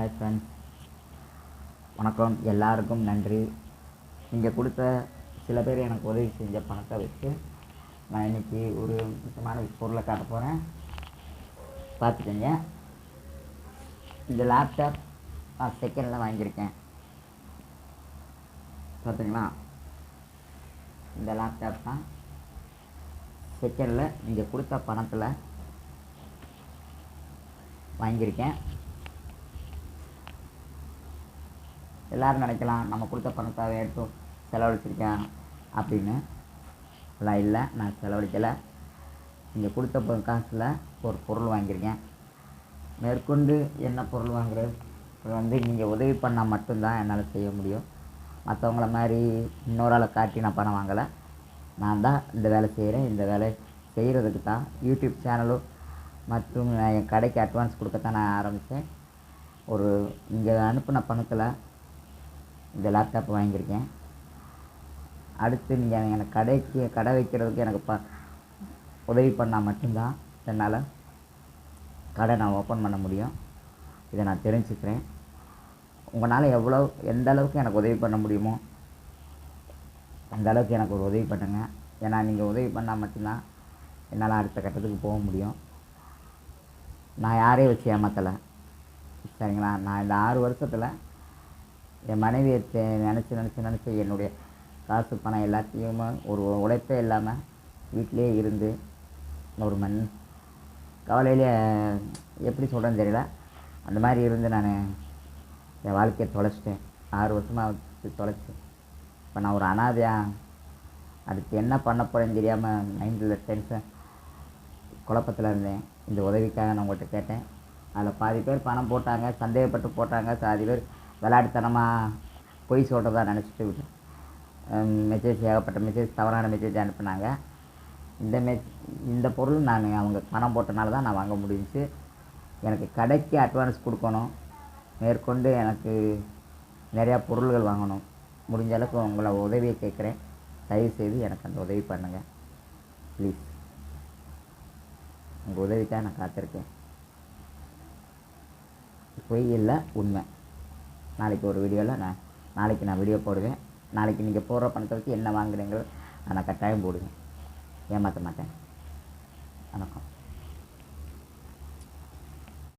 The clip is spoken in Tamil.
ஹாய் ஃப்ரெண்ட்ஸ் வணக்கம். எல்லாருக்கும் நன்றி. நீங்கள் கொடுத்த சில பேர் எனக்கு உதவி செஞ்ச பணத்தை வச்சு நான் இன்னைக்கு ஒரு முக்கியமான பொருளை காட்ட போகிறேன் பார்த்துக்கோங்க. இந்த லேப்டாப் நான் செகண்டில் வாங்கியிருக்கேன். பார்த்துங்களா இந்த லேப்டாப் தான் செகண்டில் நீங்கள் கொடுத்த பணத்தில் வாங்கியிருக்கேன். எல்லோரும் நினைக்கலாம் நம்ம கொடுத்த பணத்தை எடுத்து செலவழிச்சிருக்கேன் அப்படின்னு. அதெல்லாம் இல்லை நான் செலவழிக்கலை. நீங்கள் கொடுத்த காசில் ஒரு பொருள் வாங்கியிருக்கேன். மேற்கொண்டு என்ன பொருள் வாங்குறது? இது வந்து நீங்கள் உதவி பண்ணால் மட்டும்தான் என்னால் செய்ய முடியும். மற்றவங்கள மாதிரி இன்னொரு ஆளை காட்டி நான் பணம் வாங்கலை. நான் தான் இந்த வேலை செய்கிறேன் இந்த வேலை செய்கிறதுக்கு தான் யூடியூப் சேனலும் மற்றும் நான் என் கடைக்கு அட்வான்ஸ் கொடுக்கத்தான் நான் ஆரம்பித்தேன் ஒரு இங்கே அனுப்பின பணத்தில் இந்த லேப்டாப் வாங்கியிருக்கேன். அடுத்து நீங்கள் எனக்கு கடைக்கு கடை வைக்கிறதுக்கு எனக்கு ப உதவி பண்ணால் மட்டும்தான் என்னால் கடை நான் ஓப்பன் பண்ண முடியும். இதை நான் தெரிஞ்சுக்கிறேன். உங்களால் எவ்வளோ எந்த அளவுக்கு எனக்கு உதவி பண்ண முடியுமோ அந்த அளவுக்கு எனக்கு ஒரு உதவி பண்ணுங்க. ஏன்னா நீங்கள் உதவி பண்ணால் மட்டும்தான் என்னால் அடுத்த கட்டத்துக்கு போக முடியும். நான் யாரையும் வச்சு ஏமாத்தலை. சரிங்களா? நான் இந்த ஆறு வருஷத்தில் என் மனைவியை நினச்சி நினச்சி நினச்சி என்னுடைய காசு பணம் எல்லாத்தையும் ஒரு உழைப்பே இல்லாமல் வீட்டிலே இருந்து ஒரு மண் கவலையிலே எப்படி சொல்கிறேன்னு தெரியல. அந்த மாதிரி இருந்து நான் என் வாழ்க்கையை தொலைச்சிட்டேன். ஆறு வருஷமாக தொலைச்சேன் இப்போ நான் ஒரு அனாதையா அடுத்து என்ன பண்ண போகிறேன்னு தெரியாமல் மைண்டில் டென்ஷன் குழப்பத்தில் இருந்தேன். இந்த உதவிக்காக நான் உங்கள்கிட்ட கேட்டேன். அதில் பாதி பேர் பணம் போட்டாங்க சந்தேகப்பட்டு போட்டாங்க. பாதி பேர் விளையாட்டுத்தனமாக பொய் சொல்கிறதா நினச்சிட்டு விட்டு மெசேஜ் ஏகப்பட்ட மெசேஜ் தவறான மெசேஜ் அனுப்புனாங்க. இந்த மெ இந்த பொருள் நான் அவங்க பணம் போட்டனால தான் நான் வாங்க முடிஞ்சுச்சு. எனக்கு கடைக்கு அட்வான்ஸ் கொடுக்கணும். மேற்கொண்டு எனக்கு நிறையா பொருள்கள் வாங்கணும். முடிஞ்ச அளவுக்கு உங்களை உதவியை கேட்குறேன். தயவுசெய்து எனக்கு அந்த உதவி பண்ணுங்கள் ப்ளீஸ் உங்கள் உதவிக்காக நான் காத்திருக்கேன். பொய் இல்லை உண்மை. நாளைக்கு ஒரு வீடியோவில் நான் நாளைக்கு நான் வீடியோ போடுவேன். நாளைக்கு நீங்கள் போடுற பணத்தை வச்சு என்ன வாங்குறீங்களோ அதை நான் கட்டாயம் போடுவேன். ஏமாற்ற மாட்டேன். வணக்கம்.